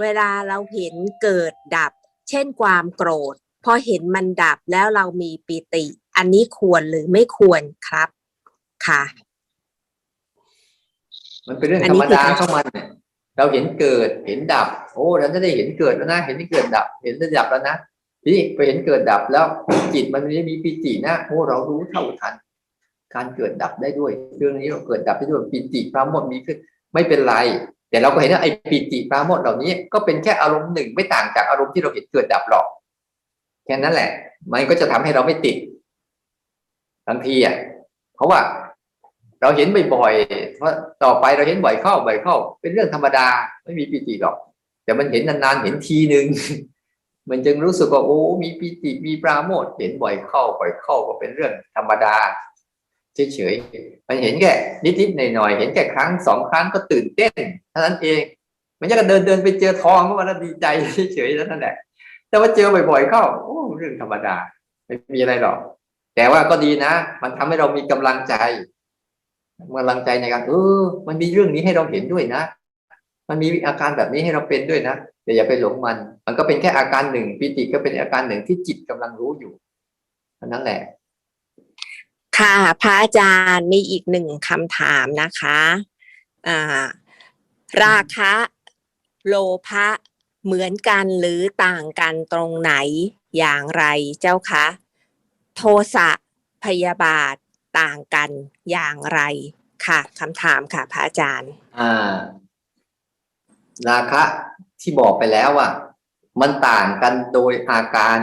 เวลาเราเห็นเกิดดับ เช่นความโกรธ พอเห็นมันดับแล้วเรามีปิติ อันนี้ควรหรือไม่ควรครับค่ะ มันเป็นเรื่องอันธรนี้รมคือดาของมันเนี่ยเราเห็นเกิดเห็นดับ โอ้เราจะได้เห็นเกิดแล้วนะ เห็นที่เกิดดับ เห็นที่ดับแล้วนะทีนี้ไปเห็นเกิดดับแล้วจิตมันไม่ได้มีปีตินะโอ้เรารู้เท่าทัน การเกิดดับได้ด้วย เรื่องนี้เราเกิดดับได้ด้วยปีติปราโมทย์มีขึ้น ไม่เป็นไร แต่เราก็เห็นว่าไอ้ปีติปราโมทเหล่านี้ก็เป็นแค่อารมณ์หนึ่งไม่ต่างจากอารมณ์ที่เราเห็นเกิดดับหรอกแค่นั้นแหละ มันก็จะทำให้เราไม่ติดบางทีอะเพราะว่าเราเห็นบ่อยๆเพราะต่อไปเราเห็นบ่อยเข้าบ่อยเข้า เป็นเรื่องธรรมดาไม่มีปีติหรอก แต่มันเห็นนานๆเห็นทีหนึ่งมันจึงรู้สึกว่าโอ้มีปีติมีปราโมทเห็นบ่อยเข้าบ่อยเข้าก็เป็นเรื่องธรรมดา เฉยๆมันเห็นแค่นิดๆหน่อยๆเห็นแค่ครั้งสองครั้งก็ตื่นเต้นเท่านั้นเองมันจะก็เดินเดินๆไปเจอทองก็มันดีใจเฉยๆแล้วนั่นแหละแต่ว่าเจอบ่อยๆเข้าโอ้เรื่องธรรมดา ไม่มีอะไรหรอก แต่ว่าก็ดีนะ มันทำให้เรามีกำลังใจกำลังใจในการเออ มันมีเรื่องนี้ให้เราเห็นด้วยนะ มันมีอาการแบบนี้ให้เราเป็นด้วยนะแต่อย่าไปหลงมัน มันก็เป็นแค่อาการหนึ่งปิติก็เป็นอาการหนึ่งที่จิตกำลังรู้อยู่เท่านั้นแหละ ค่ะพระอาจารย์มีอีกหนึ่งคำถามนะคะอ่าราคะโลภะเหมือนกันหรือต่างกันตรงไหนอย่างไรเจ้าคะ โทสะพยาบาทต่างกันอย่างไรค่ะคำถามค่ะพระอาจารย์อ่าราคะที่บอกไปแล้วว่ามันต่างกันโดยอาการ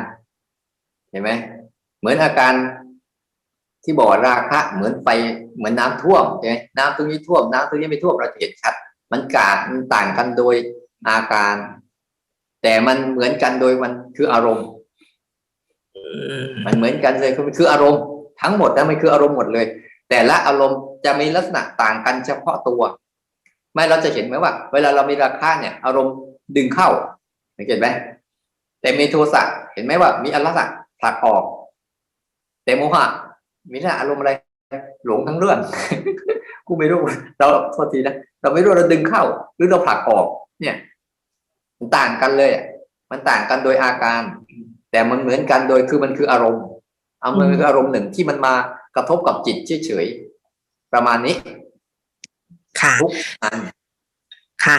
เห็นไหมเหมือนอาการ ที่บอกว่าราคะเหมือนไฟเหมือนน้ำท่วมใช่ไหมน้ำตรงนี้ท่วมน้ำตรงนี้ไม่ท่วมเราเห็นชัด มันกาดมันต่างกันโดยอาการ แต่มันเหมือนกันโดยมันคืออารมณ์มันเหมือนกันเลยคือคืออารมณ์ทั้งหมดนะมันคืออารมณ์หมดเลย แต่ละอารมณ์จะมีลักษณะต่างกันเฉพาะตัว ไม่เราจะเห็นไหมว่า เวลาเรามีราคาเนี่ย อารมณ์ดึงเข้าสังเกตไหมแต่มีโทสะเห็นไหมว่า มีอลักษณะผลักออก แต่โมหะ มีลักษณะอารมณ์อะไร หลงทั้งเรื่อง กูไม่รู้เราโทษทีนะเราไม่รู้เราดึงเข้า หรือเราผลักออก เนี่ย มันต่างกันเลยอะมันต่างกันโดยอาการ แต่มันเหมือนกันโดยคือมันคืออารมณ์เอามันคืออารมณ์หนึ่งที่มันมากระทบกับจิตเฉยๆประมาณนี้ ค่ะทุกอันค่ะ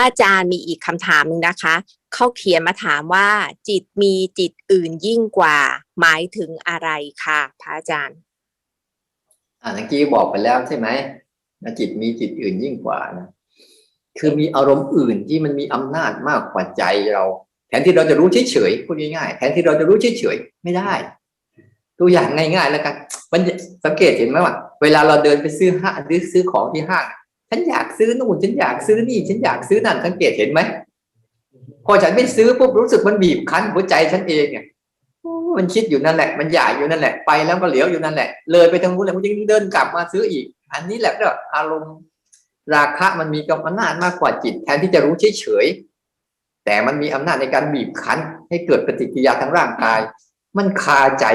อาจารย์มีอีกคำถามหนึ่งนะคะ เขาเขียนมาถามว่า จิตมีจิตอื่นยิ่งกว่า หมายถึงอะไรคะพระอาจารย์อ่าเมื่อกี้บอกไปแล้วใช่ไหมจิตมีจิตอื่นยิ่งกว่านะคือมีอารมณ์อื่นที่มันมีอำนาจมากกว่าใจเรา แทนที่เราจะรู้เฉยๆพูดง่ายๆแทนที่เราจะรู้เฉยๆไม่ได้ตัวอย่างง่ายๆแล้วกันมันสังเกตเห็นไหมว่าเวลาเราเดินไปซื้อห้างซื้อของที่ห้างฉันอยากซื้อนู่นฉันอยากซื้อนี่ ฉันอยากซื้อนั่นสังเกตเห็นไหม พอฉันไม่ซื้อปุ๊บรู้สึกมันบีบคั้นหัวใจฉันเองเนี่ยมันคิดอยู่นั่นแหละ มันอยากอยู่นั่นแหละ ไปแล้วก็เหลียวอยู่นั่นแหละ เลยไปทางนู้นแล้วมันยังเดินกลับมาซื้ออีก อันนี้แหละก็อารมณ์ราคะมันมีกำลังอำนาจมากกว่าจิต แทนที่จะรู้เฉยๆแต่มันมีอำนาจในการบีบคั้น ให้เกิดปฏิกิริยาทางร่างกาย มันคาใจ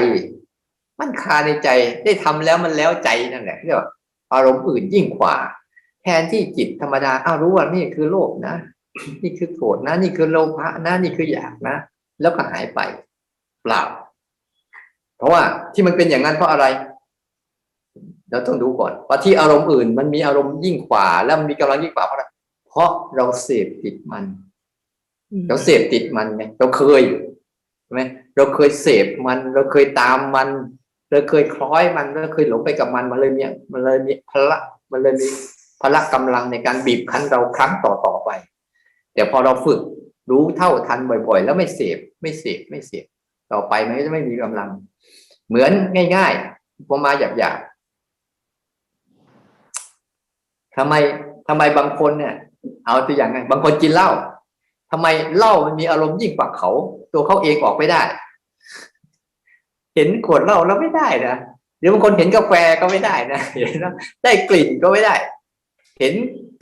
มันคาในใจได้ทำแล้วมันแล้วใจนั่นแหละเรียกว่าอารมณ์อื่นยิ่งกว่า แทนที่จิตธรรมดาอ้าวรู้ว่านี่คือโลภนะ นี่คือโกรธนะ นี่คือโลภะนะนี่คืออยากนะ แล้วก็หายไปเปล่า เพราะว่าที่มันเป็นอย่างนั้นเพราะอะไร เราต้องดูก่อนว่าที่อารมณ์อื่น มันมีอารมณ์ยิ่งกว่า แล้วมันมีกำลังยิ่งกว่าเพราะอะไรเพราะเราเสพติดมันเราเสพติดมันไงเราเคยใช่ไหมเราเคยเสพมัน เราเคยตามมัน เราเคยคล้อยมันเราเคยหลงไปกับมันมันเลยมีมันเลยมีพละ มันเลยมีพละกำลังในการบีบคั้นเราครั้งต่อต่อไป แต่พอเราฝึกรู้เท่าทันบ่อยๆ แล้วไม่เสพไม่เสพไม่เสพต่อไปมันก็จะไม่มีกำลัง เหมือนง่ายๆพอมาหยาบๆทำไมทำไมบางคนเนี่ย เอาตัวอย่างไงบางคนกินเหล้าทำไมเหล้ามันมีอารมณ์ยิ่งกว่าเขา ตัวเขาเองออกไม่ได้ เห็นขวดเหล้าแล้วไม่ได้นะหรือบางคนเห็นกาแฟก็ไม่ได้นะเห็นนะได้กลิ่นก็ไม่ได้ เห็น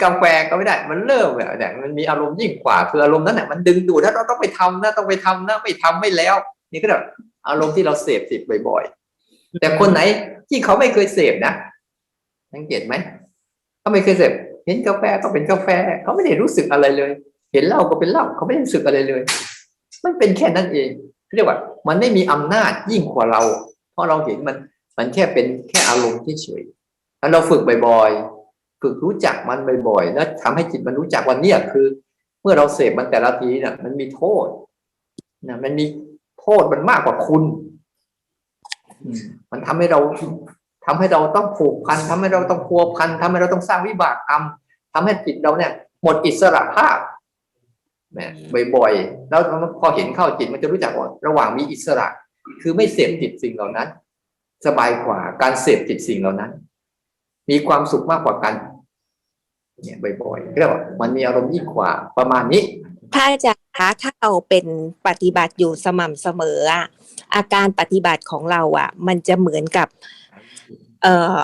กาแฟก็ไม่ได้ มันเริ่มแบบเนี่ยมันมีอารมณ์ยิ่งกว่าคืออารมณ์นั้นแหละมันดึงดูดแล้วเราต้องไปทำนะต้องไปทำนะไม่ทำไม่แล้ว นี่ก็แบบอารมณ์ที่เราเสพติดบ่อยๆ แต่คนไหนที่เขาไม่เคยเสพนะสังเกตไหมเขาไม่เคยเสพเห็นกาแฟก็เป็นกาแฟ เขาไม่ได้รู้สึกอะไรเลย เห็นเหล้าก็เป็นเหล้าเขาไม่ได้รู้สึกอะไรเลย มันเป็นแค่นั้นเองเรียกว่า มันไม่มีอำนาจยิ่งกว่าเรา เพราะเราเห็นมัน มันแค่เป็นแค่อารมณ์เฉยๆแล้วเราฝึกบ่อยๆ ฝึกรู้จักมันบ่อยๆแล้วทำให้จิตมันรู้จักว่าเนี่ยคือ เมื่อเราเสพมันแต่ละทีเนี่ยมันมีโทษนะมันมีโทษมันมากกว่าคุณอืมมันทำให้เราทำให้เราต้องผูกพันทำให้เราต้องพัวพันทำให้เราต้องสร้างวิบากกรรมทำให้จิตเราเนี่ย หมดอิสระภาพเนี่ยบ่อยๆ แล้วพอเห็นเข้าจิตมันจะรู้จักว่าระหว่างมีอิสระ คือไม่เสพติดสิ่งเหล่านั้น สบายกว่าการเสพติดสิ่งเหล่านั้น มีความสุขมากกว่ากัน เนี่ยบ่อยๆเรียกว่ามันมีอารมณ์ยิ่งกว่าประมาณนี้พระอาจารย์คะถ้าเราเป็นปฏิบัติอยู่สม่ำเสมออะอาการปฏิบัติของเราอะมันจะเหมือนกับ เอ่อ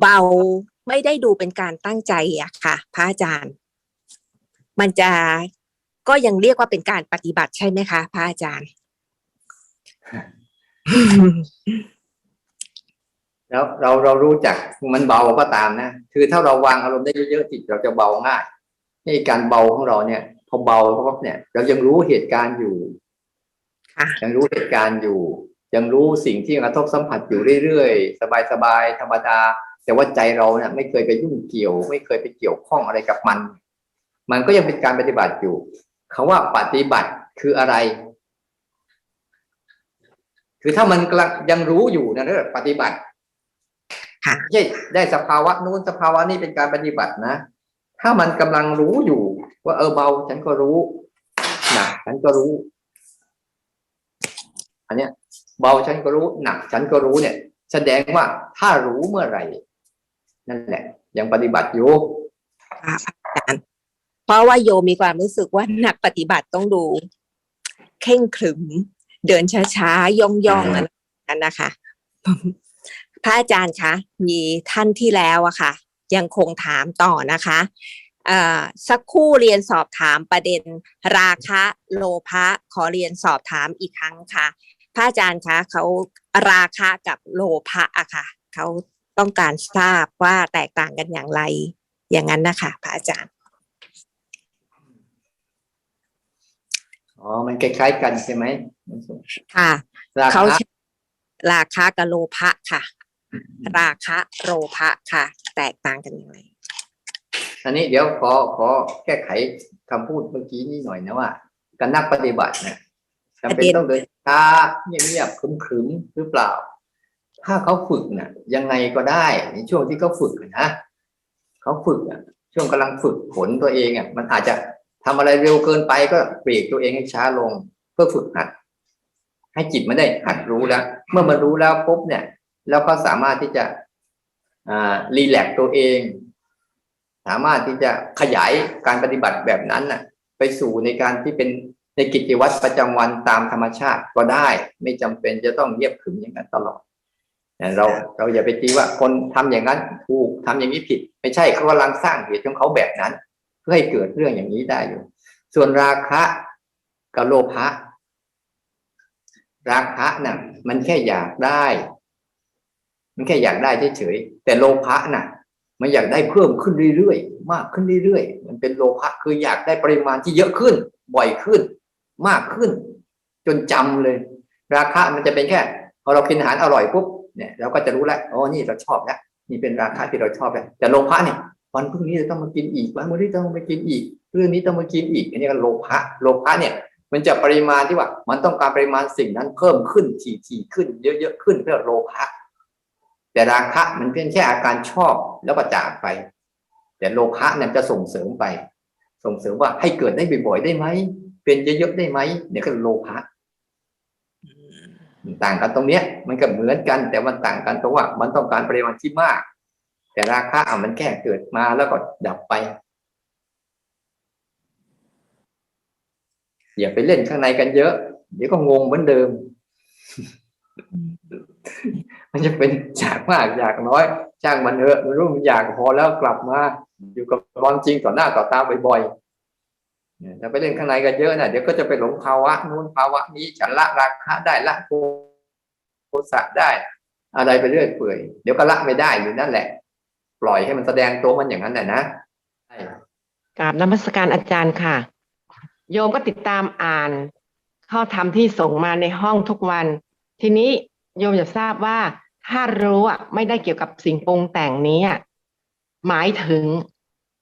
เบาๆไม่ได้ดูเป็นการตั้งใจอะค่ะ พระอาจารย์ มันจะก็ยังเรียกว่าเป็นการปฏิบัติใช่ไหมคะ พระอาจารย์ แล้วเราเรารู้จักมันเบาก็ตามนะคือถ้าเราวางอารมณ์ได้เยอะๆจิตเราจะเบาง่ายในการเบาของเราเนี่ย พอเบาปั๊บเนี่ย เรายังรู้เหตุการณ์อยู่ค่ะยังรู้เหตุการณ์อยู่ ยังรู้สิ่งที่กระทบสัมผัสอยู่เรื่อยๆสบายๆธรรมดาแต่ว่าใจเราเนี่ยไม่เคยไปยุ่งเกี่ยว ไม่เคยไปเกี่ยวข้องอะไรกับมัน มันก็ยังเป็นการปฏิบัติอยู่คาว่าปฏิบัติคืออะไร คือถ้ามันกำลังยังรู้อยู่นะเรียกว่าปฏิบัติ ค่ะไม่ใช่ได้สภาวะนู้นสภาวะนี้เป็นการปฏิบัตินะ ถ้ามันกำลังรู้อยู่ ว่าเออเบา ฉันก็รู้หนักฉันก็รู้ อันเนี้ย เบาฉันก็รู้หนักฉันก็รู้เนี่ย แสดงว่าถ้ารู้เมื่อไหร่ นั่นแหละ ยังปฏิบัติอยู่ค่ะอาจารย์เพราะว่าโยมีความรู้สึกว่านักปฏิบัติต้องดูเข่งขรึม เดินช้าๆย่องๆอะไรนั้นนะคะ พระอาจารย์คะมีท่านที่แล้วอะค่ะ ยังคงถามต่อนะคะเอ่อสักครู่เรียนสอบถามประเด็นราคะโลภะขอเรียนสอบถามอีกครั้งค่ะ พระอาจารย์คะเขาราคะกับโลภะอะค่ะเขาต้องการทราบว่าแตกต่างกันอย่างไร อย่างนั้นนะคะพระอาจารย์อ๋อ มันคล้ายๆกันใช่ไหมค่ะราเขาคะใช้ราคะกับโลภะค่ะ ราคะโลภะค่ะ แตกต่างกันอย่างไรอันนี้เดี๋ยวขอขอแก้ไขคำพูดเมื่อกี้นี้หน่อยนะว่าการนักปฏิบัติเนี่ยจำเป็นต้องเดินช้าเงียบๆขรึมๆหรือเปล่า ถ้าเขาฝึกเนี่ยยังไงก็ได้ในช่วงที่เขาฝึกอะนะเขาฝึกอะช่วงกำลังฝึกผลตัวเองอะมันอาจจะทำอะไรเร็วเกินไปก็เบรกตัวเองให้ช้าลง เพื่อฝึกหัด ให้จิตมันได้หัดรู้แล้ว เมื่อมันรู้แล้วปุ๊บเนี่ย แล้วก็สามารถที่จะรีแลกตัวเอง สามารถที่จะขยายการปฏิบัติแบบนั้นน่ะ ไปสู่ในการที่เป็นในกิจวัตรประจำวันตามธรรมชาติก็ได้ ไม่จำเป็นจะต้องเงียบขึมอย่างนั้นตลอดเราเราอย่าไปตีว่าคนทำอย่างนั้นถูกทำอย่างนี้ผิด ไม่ใช่เขากำลังสร้างเหตุของเขาแบบนั้น เพื่อให้เกิดเรื่องอย่างนี้ได้อยู่ ส่วนราคะกับโลภะราคะน่ะ มันแค่อยากได้ มันแค่อยากได้เฉยๆแต่โลภะน่ะ มันอยากได้เพิ่มขึ้นเรื่อยๆมากขึ้นเรื่อยๆมันเป็นโลภะคืออยากได้ปริมาณที่เยอะขึ้น บ่อยขึ้น มากขึ้น จนจำเลย ราคะมันจะเป็นแค่พอเรากินอาหารอร่อยปุ๊บเนี่ยเราก็จะรู้แล้วอ๋อนี่เราชอบแล้วนี่เป็นราคะที่เราชอบแล้วแต่โลภะเนี่ยวันพรุ่งนี้เราต้องมากินอีกวันพรุ่งนี้ต้องมากินอีก เรื่องนี้ต้องมากินอีก อันนี้ก็โลภะโลภะเนี่ยมันจะปริมาณที่ว่า มันต้องการปริมาณสิ่งนั้นเพิ่มขึ้นถี่ๆขึ้น เยอะๆขึ้นเพื่อโลภะ แต่ราคะมันเพียงแค่อาการชอบแล้วก็จากไป แต่โลภะเนี่ยจะส่งเสริมไป ส่งเสริมว่าให้เกิดได้บ่อยๆได้ไหมเป็นเยอะๆได้ไหมเนี่ยก็โลภะมันต่างกันตรงเนี้ย มันก็เหมือนกัน แต่มันต่างกันตรงว่า มันต้องการปริมาณที่มาก แต่ราคะอะมันแค่เกิดมาแล้วก็ดับไปอย่าไปเล่นข้างในกันเยอะ เดี๋ยวก็งงเหมือนเดิม มันจะเป็นอยากมากอยากน้อยช่างมันเถอะมันรู้มันอยากพอแล้วกลับมา อยู่กับความจริงต่อหน้าต่อตาบ่อยๆเนี่ยถ้าไปเล่นข้างในกันเยอะนะเดี๋ยวก็จะไปหลงภาวะนู้นภาวะนี้ฉันละราคะได้ละโทสะได้ อะไรไปเรื่อยเปื่อยเดี๋ยวก็ละไม่ได้อยู่นั่นแหละ ปล่อยให้มันแสดงตัวมันอย่างนั้นแหละนะกราบนมัสการอาจารย์ค่ะ โยมก็ติดตามอ่าน ข้อธรรมที่ส่งมาในห้องทุกวัน ทีนี้ โยมจะทราบว่าถ้ารู้อะไม่ได้เกี่ยวกับสิ่งปรุงแต่งนี้อะหมายถึง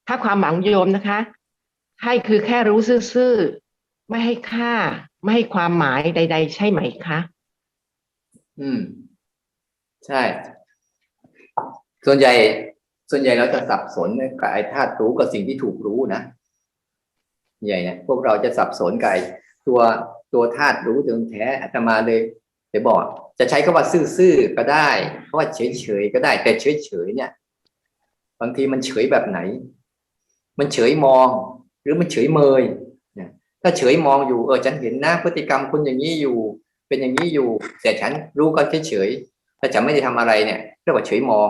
ถ้าความหมายของโยมนะคะ ให้คือแค่รู้ซื่อๆไม่ให้ค่า ไม่ให้ความหมายใด ๆ ใช่ไหมคะอืม ใช่ ส่วนใหญ่ ส่วนใหญ่เราจะสับสนกับไอ้ธาตุรู้กับสิ่งที่ถูกรู้นะใหญ่เนี่ยพวกเราจะสับสนกับตัวตัวธาตุรู้ถึงแท้อาตมาเลย ไปบอกจะใช้คำว่าซื่อๆก็ได้คำว่าเฉยๆก็ได้ แต่เฉยๆเนี่ย บางทีมันเฉยแบบไหน มันเฉยมอง หรือมันเฉยเมยเนี่ยถ้าเฉยมองอยู่เออฉันเห็นนะพฤติกรรมคุณอย่างนี้อยู่ เป็นอย่างนี้อยู่ แต่ฉันรู้ก็เฉยๆถ้าฉันไม่ได้ทำอะไรเนี่ยเรียกว่าเฉยมอง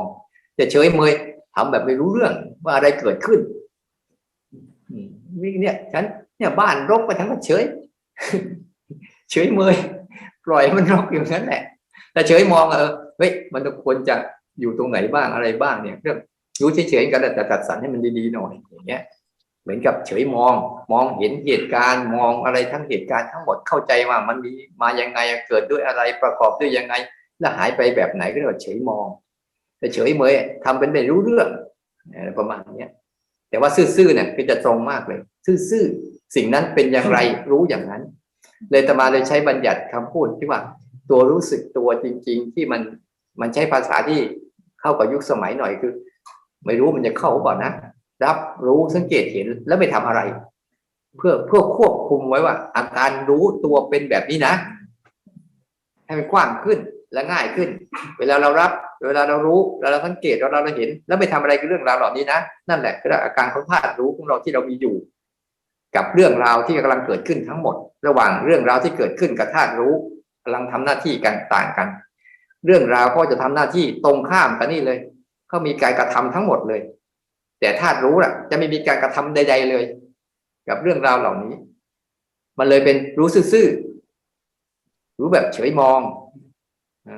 แต่เฉยเมยทำแบบไม่รู้เรื่องว่าอะไรเกิดขึ้นนี่เนี่ย ฉันเนี่ยบ้านรกไปทั้งก็เฉย เฉยเมย ปล่อยมันรกอย่างนั้นแหละแต่เฉยมองเออเฮ้ยมันควรจะอยู่ตรงไหนบ้างอะไรบ้างเนี่ยเรื่องรู้เฉยๆกันแต่จัดสรรให้มันดีๆหน่อยอย่างเงี้ย เหมือนกับเฉยมองมองเห็นเหตุการณ์มองอะไรทั้งเหตุการณ์ทั้งหมดเข้าใจว่ามันมีมายังไงเกิดด้วยอะไรประกอบด้วยยังไง แล้วหายไปแบบไหนก็เรียกว่าเฉยมอง แต่เฉยเมยทำเป็นไม่รู้เรื่องอะไรประมาณเนี้ยแต่ว่าซื่อๆเนี่ยคือจะตรงมากเลย ซื่อๆสิ่งนั้นเป็นอย่างไรรู้อย่างนั้น เลยตมาเลยใช้บัญญัติคำพูดที่ว่า ตัวรู้สึกตัวจริง ๆ ที่มันมันใช้ภาษาที่เข้ากับยุคสมัยหน่อยคือ ไม่รู้มันจะเข้าเปล่านะรับรู้สังเกตเห็นแล้วไม่ทำอะไร เพื่อเพื่อควบคุมไว้ว่า อาการรู้ตัวเป็นแบบนี้นะ ให้มันกว้างขึ้นและง่ายขึ้น เวลาเรารับ เวลาเรารู้เวลาเราสังเกตเวลาเราเห็น แล้วไม่ทำอะไรกับเรื่องราวเหล่านี้นะนั่นแหละคืออาการของธาตุรู้ของเราที่เรามีอยู่ กับเรื่องราวที่กำลังเกิดขึ้นทั้งหมด ระหว่างเรื่องราวที่เกิดขึ้นกับธาตุรู้กำลังทำหน้าที่กันต่างกัน เรื่องราวก็จะทำหน้าที่ตรงข้ามกันนี่เลยเขามีการกระทำทั้งหมดเลย แต่ธาตุรู้ล่ะ จะไม่มีการกระทำใด ๆเลย กับเรื่องราวเหล่านี้ มันเลยเป็นรู้ซื่อๆรู้แบบเฉยมองอ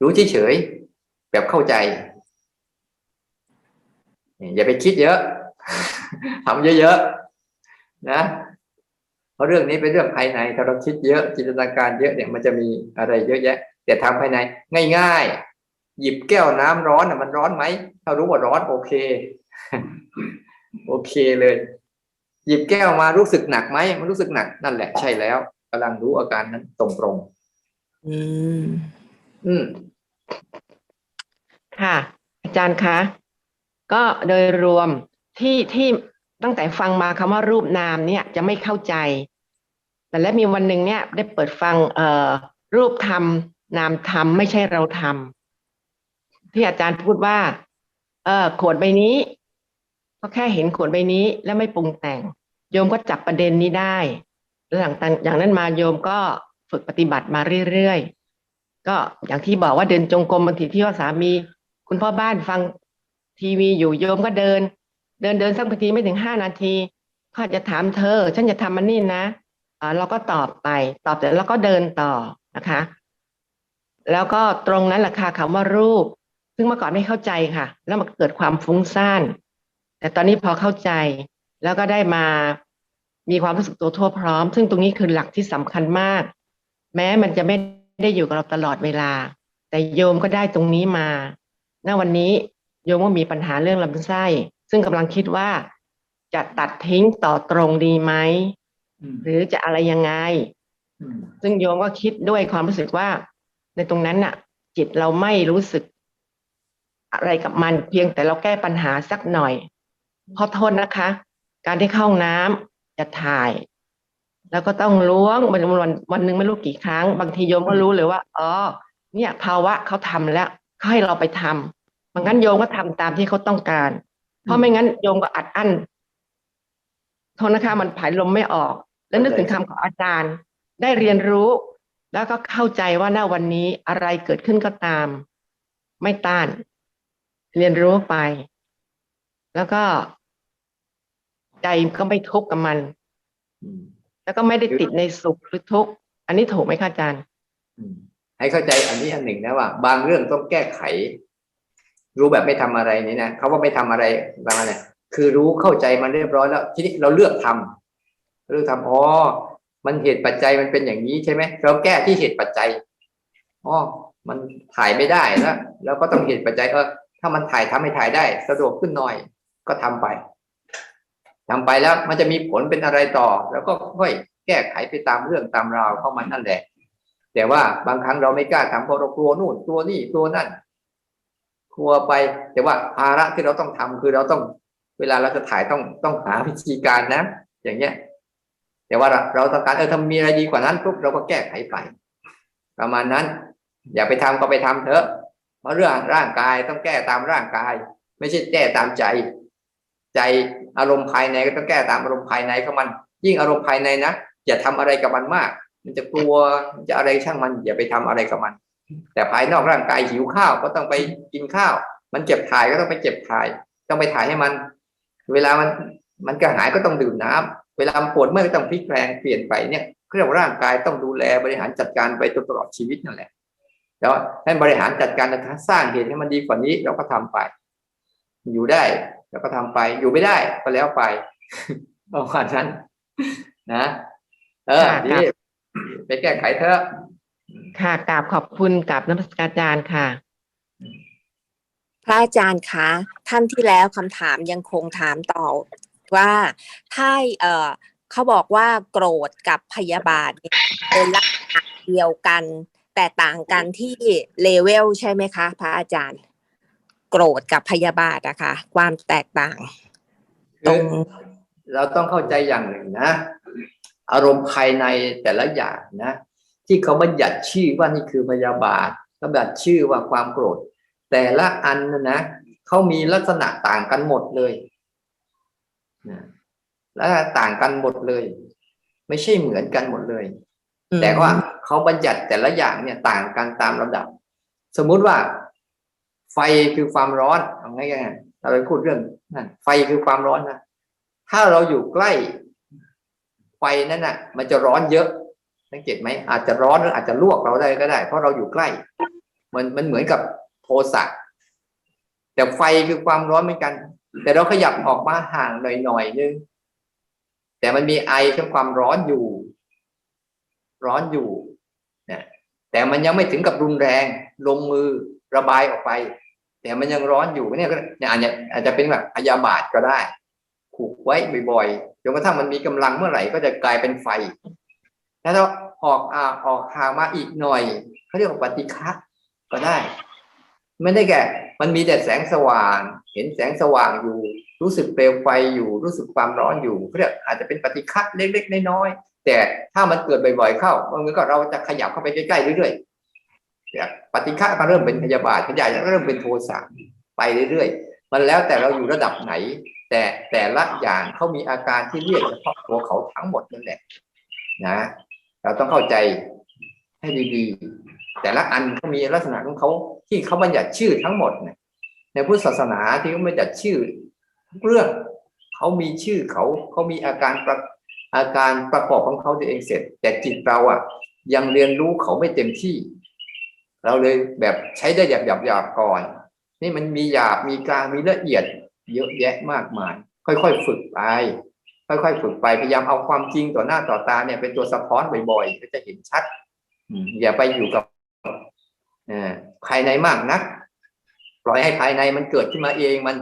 รู้เฉยๆแบบเข้าใจอย่าไปคิดเยอะทำเยอะๆ นะเพราะเรื่องนี้เป็นเรื่องภายในถ้าเราคิดเยอะจินตนาการเยอะเนี่ยมันจะมีอะไรเยอะแยะ แต่ทำภายใน ง่าย ๆ หยิบแก้วน้ำร้อนน่ะมันร้อนไหมถ้ารู้ว่าร้อนโอเค โอเคเลย หยิบแก้วมารู้สึกหนักไหมมันรู้สึกหนักนั่นแหละใช่แล้วกำลังรู้อาการนั้นตรงตรงอืมๆอืม ค่ะ อาจารย์คะก็โดยรวมที่ที่ ตั้งแต่ฟังมาคำว่ารูปนามเนี่ยจะไม่เข้าใจ แต่แล้วมีวันหนึ่งเนี่ยได้เปิดฟังเอ่อรูปธรรม นามธรรมไม่ใช่เราทำที่อาจารย์พูดว่า เออขวดใบนี้ ก็แค่เห็นขวดใบนี้แล้วไม่ปรุงแต่ง โยมก็จับประเด็นนี้ได้แล้วหลังจากอย่างนั้นมาโยมก็ฝึกปฏิบัติมาเรื่อยๆก็อย่างที่บอกว่าเดินจงกรมบางทีที่ว่าสามี คุณพ่อบ้านฟังทีวีอยู่โยมก็เดิน เดินเดินสักทีไม่ถึงห้านาทีเขาจะถามเธอ ฉันจะทำมันนี่นะอ่าเราก็ตอบไป ตอบเสร็จแล้วก็เดินต่อนะคะ แล้วก็ตรงนั้นแหละค่ะคำว่ารูป ซึ่งเมื่อก่อนไม่เข้าใจค่ะ แล้วมันเกิดความฟุ้งซ่านแต่ตอนนี้พอเข้าใจแล้วก็ได้มามีความรู้สึกตัวทั่วพร้อม ซึ่งตรงนี้คือหลักที่สำคัญมาก แม้มันจะไม่ได้อยู่กับเราตลอดเวลา แต่โยมก็ได้ตรงนี้มาณวันนี้โยมก็มีปัญหาเรื่องลำไส้ ซึ่งกำลังคิดว่าจะตัดทิ้งต่อตรงดีไหมอืมหรือจะอะไรยังไงอืมซึ่งโยมก็คิดด้วยความรู้สึกว่า ในตรงนั้นน่ะ จิตเราไม่รู้สึก อะไรกับมันเพียงแต่เราแก้ปัญหาสักหน่อยขอโทษนะคะ การที่เข้าห้องน้ำจะถ่าย แล้วก็ต้องล้วงวันวันวันหนึ่งไม่รู้กี่ครั้ง บางทีโยมก็รู้เลยว่าอ๋อเนี่ย ภาวะเขาทำแล้วเขาให้เราไปทำบางงั้นโยมก็ทำตามที่เขาต้องการ เพราะไม่งั้นโยมก็อัดอั้นโทษนะคะมันผายลมไม่ออก แล้วนึกถึงคำของอาจารย์ ได้เรียนรู้ แล้วก็เข้าใจว่าณวันนี้อะไรเกิดขึ้นก็ตาม ไม่ต้าน เรียนรู้ไป แล้วก็ใจก็ไม่ทุกข์กับมันอืมแล้วก็ไม่ได้ติดในสุขหรือทุกข์ อันนี้ถูกไหมคะอาจารย์อืมให้เข้าใจอันนี้อันหนึ่งนะว่า บางเรื่องต้องแก้ไข รู้แบบไม่ทำอะไรนี่นะเขาว่าไม่ทำอะไรประมาณนี่ยคือรู้เข้าใจมันเรียบร้อยแล้วทีนี้เราเลือกทำเลือกทำอ๋อมันเหตุปัจจัยมันเป็นอย่างนี้ใช่ไหมเราแก้ที่เหตุปัจจัยอ๋อมันถ่ายไม่ได้แล้วเราก็ต้องเหตุปัจจัยเออถ้ามันถ่ายทำให้ถ่ายได้ สะดวกขึ้นหน่อยก็ทำไปทำไปแล้วมันจะมีผลเป็นอะไรต่อ แล้วก็ค่อยแก้ไขไปตามเรื่องตามราวเข้ามันนั่นแหละ แต่ว่าบางครั้งเราไม่กล้าทำเพราะเรากลัวนู่นกลัวนี่กลัวนั่น กลัวไป แต่ว่าภาระที่เราต้องทำคือเราต้องเวลาเราจะถ่ายต้องต้องหาวิธีการนะ อย่างเงี้ย แต่ว่าเราเราต้องการเออถ้ามีอะไรดีกว่านั้นปุ๊บเราก็แก้ไขไป ประมาณนั้น อย่าไปทำก็ไปทำเถอะ เพราะเรื่องร่างกายต้องแก้ตามร่างกาย ไม่ใช่แก้ตามใจ ใจอารมณ์ภายในก็ต้องแก้ตามอารมณ์ภายในของมัน ยิ่งอารมณ์ภายในนะอย่าทำอะไรกับมันมาก มันจะกลัวมันจะอะไรช่างมัน อย่าไปทำอะไรกับมัน แต่ภายนอกร่างกายหิวข้าวก็ต้องไปกินข้าว มันเจ็บถ่ายก็ต้องไปเจ็บถ่าย ต้องไปถ่ายให้มัน เวลามันมันกระหายก็ต้องดื่มน้ำเวลามันปวดเมื่อยก็ต้องพลิกแปลงเปลี่ยนไปเนี่ยเรียกว่าร่างกายต้องดูแลบริหารจัดการไปจนตลอดชีวิตนั่นแหละแล้วให้บริหารจัดการนะคะสร้างเหตุให้มันดีกว่านี้เราก็ทำไป อยู่ได้เราก็ทำไป อยู่ไม่ได้ก็แล้วไปประมาณนั้น นะ เออค่ะทีนี้ไปแก้ไขเถอะ ค่ะกราบขอบคุณกราบน้ำอาจารย์ค่ะ พระอาจารย์คะท่านที่แล้วคำถามยังคงถามต่อว่าถ้าเอ่อเขาบอกว่าโกรธกับพยาบาทเนี่ยเป็นลักษณะเดียวกัน แต่ต่างกันที่เลเวลใช่ไหมคะ พระอาจารย์ โกรธกับพยาบาทนะคะความแตกต่าง ตรงเราต้องเข้าใจอย่างหนึ่งนะ อารมณ์ภายในแต่ละอย่างนะ ที่เขาบัญญัติชื่อว่านี่คือพยาบาทบัญญัติชื่อว่าความโกรธ แต่ละอันนะนะเขามีลักษณะต่างกันหมดเลยนะและต่างกันหมดเลย ไม่ใช่เหมือนกันหมดเลย แต่ว่าเขาบัญญัติแต่ละอย่างเนี่ยต่างกันตามระดับ สมมุติว่า ไฟคือความร้อนเอาง่ายๆเราไปพูดเรื่องนั่นไฟคือความร้อนนะถ้าเราอยู่ใกล้ไฟนั่นน่ะ มันจะร้อนเยอะ สังเกตไหมอาจจะร้อนหรืออาจจะลวกเราได้ก็ได้ เพราะเราอยู่ใกล้ มันมันเหมือนกับโทสะแต่ไฟคือความร้อนเหมือนกัน แต่เราขยับออกมาห่างหน่อยๆนึงแต่มันมีไอคือความร้อนอยู่ ร้อนอยู่นะแต่มันยังไม่ถึงกับรุนแรง ลงมือระบายออกไป แต่มันยังร้อนอยู่เนี่ยก็เนี่ยอาจจะอาจจะเป็นแบบพยาบาทก็ได้ ผูกไว้บ่อยๆจนกระทั่งมันมีกำลังเมื่อไหร่ก็จะกลายเป็นไฟ แล้วเราออกอ่าออกห่างมาอีกหน่อยเขาเรียกว่าปฏิฆะก็ได้ ไม่ได้แก่ มันมีแต่แสงสว่าง เห็นแสงสว่างอยู่ รู้สึกเปลวไฟอยู่ รู้สึกความร้อนอยู่เขาเรียกอาจจะเป็นปฏิฆะเล็กๆน้อยๆแต่ถ้ามันเกิดบ่อยๆเข้ามันก็เราจะขยับเข้าไปใกล้ๆเรื่อยๆปฏิฆะก็เริ่มเป็นพยาบาทขยายแล้วเริ่มเป็นโทสะไปเรื่อยๆมันแล้วแต่เราอยู่ระดับไหน แต่แต่ละอย่างเขามีอาการที่เรียกเฉพาะตัวเขาทั้งหมดนั่นแหละนะ เราต้องเข้าใจให้ดีๆ แต่ละอันเขามีลักษณะของเขาที่เขาบัญญัติชื่อทั้งหมดเนี่ยในพุทธศาสนาที่เขาบัญญัติชื่อทุกเรื่องเขามีชื่อเขาเขามีอาการประอาการประกอบของเขาตัวเองเสร็จ แต่จิตเราอะ ยังเรียนรู้เขาไม่เต็มที่ เราเลยแบบใช้ได้หยาบหยาบหยาบๆก่อน นี่มันมีหยาบมีกลางมีละเอียด เยอะแยะมากมาย ค่อยๆ ฝึกไป ค่อยๆฝึกไปพยายามเอาความจริงต่อหน้าต่อตาเนี่ยเป็นตัวสะท้อนบ่อยๆก็จะเห็นชัดอย่าไปอยู่กับภายในมากนัก ปล่อยให้ภายในมันเกิดขึ้นมาเองมัน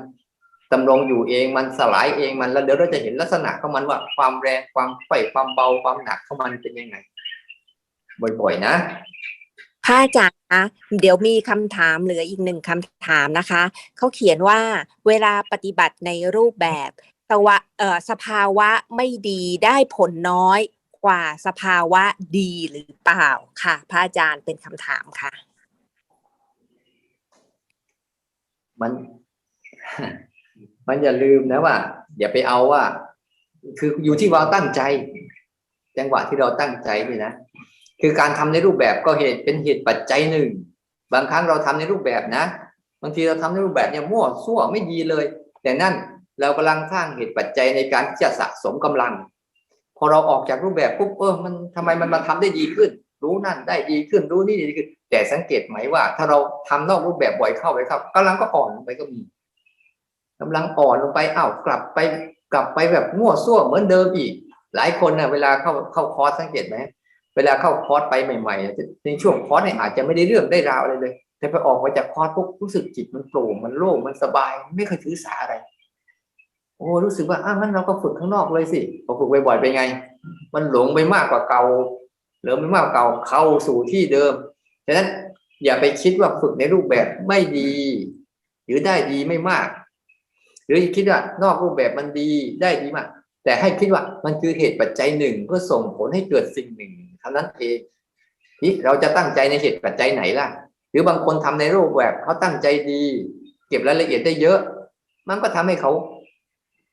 ดำรงอยู่เองมันสลายเองมันแล้วเดี๋ยวเราจะเห็นลักษณะของมันว่าความแรงความไฟความเบาความหนักของมันเป็นยังไง บ่อยๆนะพระอาจารย์คะเดี๋ยวมีคำถามเหลืออีกหนึ่งคำถามนะคะ เขาเขียนว่าเวลาปฏิบัติในรูปแบบ สวะเอ่อสภาวะไม่ดีได้ผลน้อยกว่าสภาวะดีหรือเปล่าค่ะ พระอาจารย์เป็นคำถามค่ะ มันมันอย่าลืมนะว่า อย่าไปเอาว่า คืออยู่ที่เราตั้งใจ จังหวะที่เราตั้งใจนี่นะคือการทำในรูปแบบก็เหตุเป็นเหตุปัจจัยหนึ่ง บางครั้งเราทำในรูปแบบนะ บางทีเราทำในรูปแบบเนี่ยมั่วซั่วไม่ดีเลย แต่นั่น เรากำลังสร้างเหตุปัจจัยในการที่จะสะสมกำลัง พอเราออกจากรูปแบบปุ๊บเออมันทำไมมันมาทำได้ดีขึ้น รู้นั่นได้ดีขึ้นรู้นี่ดีขึ้น แต่สังเกตไหมว่า ถ้าเราทำนอกรูปแบบบ่อยเข้าไปเข้ากำลังก็อ่อนลงไปก็มีกำลังอ่อนลงไปอ้าวกลับไปกลับไปแบบมั่วซั่วเหมือนเดิมอีก หลายคนนะเวลาเข้าเข้าคอร์สสังเกตไหมเวลาเข้าคอร์สไปใหม่ๆในช่วงคอร์สเนี่ยอาจจะไม่ได้เรื่องได้ราวอะไรเลย แต่ไปออกมาจากคอร์สปุ๊บรู้สึกจิตมันโปร่งมันโล่งมันสบาย ไม่เคยถือสาอะไร โอ้รู้สึกว่าอ้าวงั้นเราก็ฝึกข้างนอกเลยสิพอฝึกบ่อยๆไปนไง มันหลงไปมากกว่าเก่าเหลือไปมากกว่าเก่าเข้าสู่ที่เดิมฉะนั้นอย่าไปคิดว่าฝึกในรูปแบบไม่ดี หรือได้ดีไม่มาก หรือคิดว่านอกรูปแบบมันดีได้ดีมาก แต่ให้คิดว่ามันคือเหตุปัจจัยหนึ่งเพื่อส่งผลให้เกิดสิ่งหนึ่งเท่านั้นเองนี่เราจะตั้งใจในเหตุปัจจัยไหนล่ะ หรือบางคนทำในรูปแบบเขาตั้งใจดี เก็บรายละเอียดได้เยอะ มันก็ทำให้เขา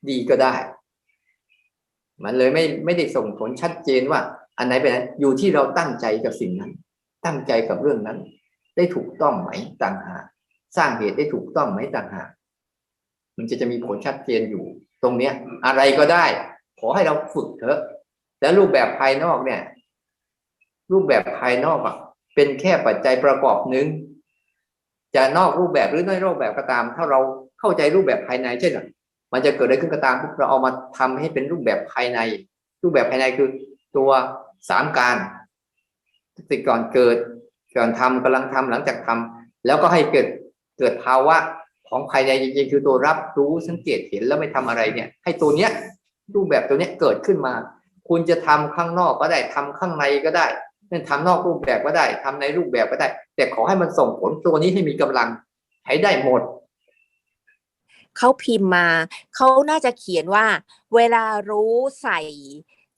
ดีก็ได้ มันเลยไม่ไม่ได้ส่งผลชัดเจนว่า อันไหนเป็นอันอยู่ที่เราตั้งใจกับสิ่งนั้น ตั้งใจกับเรื่องนั้น ได้ถูกต้องไหมต่างหากสร้างเหตุได้ถูกต้องไหมต่างหากมันจะจะมีผลชัดเจนอยู่ ตรงเนี้ย อะไรก็ได้ ขอให้เราฝึกเถอะ แล้วรูปแบบภายนอกเนี่ย รูปแบบภายนอกอะเป็นแค่ปัจจัยประกอบหนึ่งจะนอกรูปแบบหรือนอกรูปแบบก็ตาม ถ้าเราเข้าใจรูปแบบภายในเช่นอ มันจะเกิดอะไรขึ้นก็ตามปุ๊บเราเอามาทำให้เป็นรูปแบบภายใน รูปแบบภายในคือตัวสามการติดก่อนเกิดก่อนทำกำลังทำหลังจากทำแล้วก็ให้เกิดเกิดภาวะของภายในจริงๆคือตัวรับรู้สังเกตเห็นแล้วไม่ทำอะไรเนี่ย ให้ตัวเนี้ยรูปแบบตัวเนี้ยเกิดขึ้นมา คุณจะทำข้างนอกก็ได้ทำข้างในก็ได้นั่นทำนอกรูปแบบก็ได้ทำในรูปแบบก็ได้ แต่ขอให้มันส่งผลตัวนี้ให้มีกำลังให้ได้หมด เขาพิมพ์มาเขาน่าจะเขียนว่า เวลารู้ใส่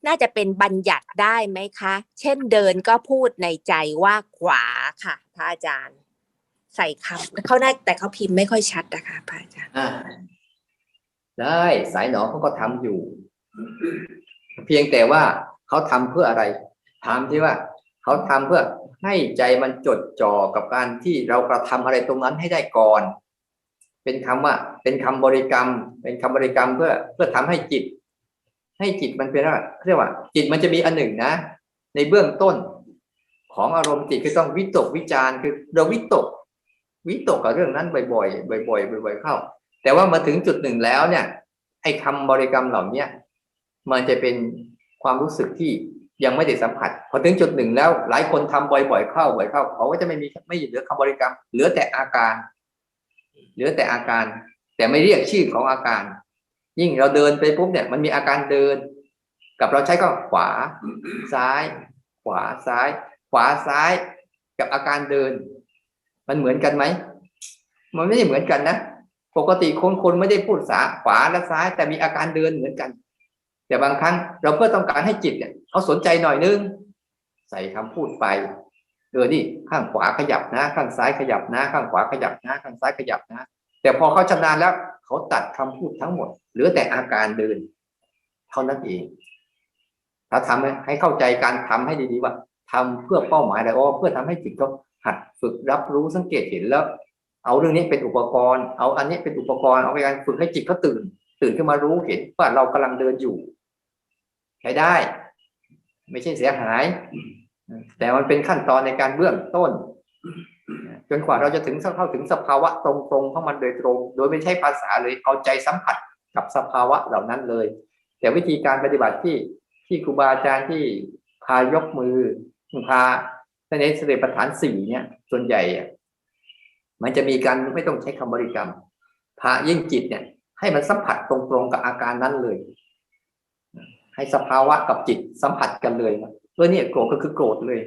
น่าจะเป็นบัญญัติได้ไหมคะ เช่นเดินก็พูดในใจว่าขวาค่ะ พระอาจารย์ ใส่คำเขาน่าแต่เขาพิมพ์ไม่ค่อยชัดนะคะพระอาจารย์ได้สายหนอเขาก็ทำอยู่ เพียงแต่ว่าเขาทำเพื่ออะไร ถามที่ว่าเขาทำเพื่อให้ใจมันจดจ่อกับการที่เรากระทำอะไรตรงนั้นให้ได้ก่อน เป็นคำว่า เป็นคำบริกรรม เป็นคำบริกรรมเพื่อเพื่อทำให้จิต ให้จิตมันเป็นว่าเรียกว่า จิตมันจะมีอันหนึ่งนะ ในเบื้องต้นของอารมณ์จิตคือต้องวิตกวิจารคือเราวิตก วิตกกับเรื่องนั้นบ่อยๆบ่อยๆบ่อยๆเข้า แต่ว่ามาถึงจุดหนึ่งแล้วเนี่ย ไอ้คำบริกรรมเหล่าเนี้ยมันจะเป็นความรู้สึกที่ยังไม่ได้สัมผัสพอถึงจุดหนึ่งแล้ว หลายคนทำบ่อยๆเข้าบ่อยเข้าเขาก็จะไม่มีไม่เหลือคำบริกรรม เหลือแต่อาการ เหลือแต่อาการ แต่ไม่เรียกชื่อของอาการ ยิ่งเราเดินไปปุ๊บเนี่ย มันมีอาการเดิน กับเราใช้ก็ขวา ซ้าย ขวาซ้าย ขวาซ้าย กับอาการเดิน มันเหมือนกันไหมมันไม่ได้เหมือนกันนะปกติคนคนไม่ได้พูดสาขวาและซ้าย แต่มีอาการเดินเหมือนกัน แต่บางครั้งเราเพื่อต้องการให้จิตเนี่ยเขาสนใจหน่อยนึง ใส่คำพูดไป เออนี่ข้างขวาขยับนะ ข้างซ้ายขยับนะ ข้างขวาขยับนะ ข้างซ้ายขยับนะ แต่พอเขาชำนาญแล้วเขาตัดคำพูดทั้งหมดเหลือแต่อาการเดิน เท่านั้นเอง ถ้าทำให้ให้เข้าใจการทำให้ดีๆว่าทำเพื่อเป้าหมายอะไรอ๋อเพื่อทำให้จิตเขาหัดฝึกรับรู้สังเกตเห็นแล้ว เอาเรื่องนี้เป็นอุปกรณ์ เอาอันนี้เป็นอุปกรณ์เอาไปการฝึกให้จิตเขาตื่น ตื่นขึ้นมารู้เห็นว่าเรากำลังเดินอยู่ใช้ได้ ไม่ใช่เสียหาย แต่มันเป็นขั้นตอนในการเบื้องต้น จนกว่าเราจะถึงเข้าถึงสภาวะตรงๆของมันโดยตรง โดยไม่ใช่ภาษาเลยเอาใจสัมผัสกับสภาวะเหล่านั้นเลย แต่วิธีการปฏิบัติที่ที่ครูบาอาจารย์ที่พายกมือพาในสติปัฏฐานสี่เนี่ย ส่วนใหญ่มันจะมีการไม่ต้องใช้คำบริกรรมพายิ่งจิตเนี่ย ให้มันสัมผัสตรงๆกับอาการนั้นเลย ให้สภาวะกับจิตสัมผัสกันเลยนะ เออเนี่ยโกรธก็คือโกรธเลย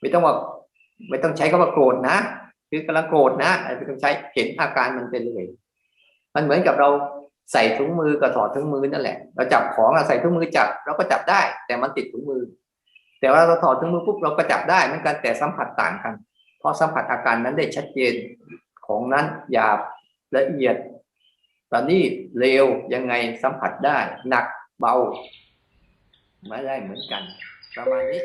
ไม่ต้องว่าไม่ต้องใช้คำว่าโกรธนะคือกำลังโกรธนะไม่ต้องใช้เห็นอาการมันไปเลย มันเหมือนกับเราใส่ถุงมือกับถอดถุงมือนั่นแหละ เราจับของเราใส่ถุงมือจับเราก็จับได้ แต่มันติดถุงมือ แต่ว่าเราถอดถุงมือปุ๊บเราก็จับได้เหมือนกันแต่สัมผัสต่างกัน เพราะสัมผัสอาการนั้นได้ชัดเจนของนั้นหยาบละเอียดตอนนี้เร็วยังไงสัมผัสได้ หนักเบาไม่ได้เหมือนกัน Ramadi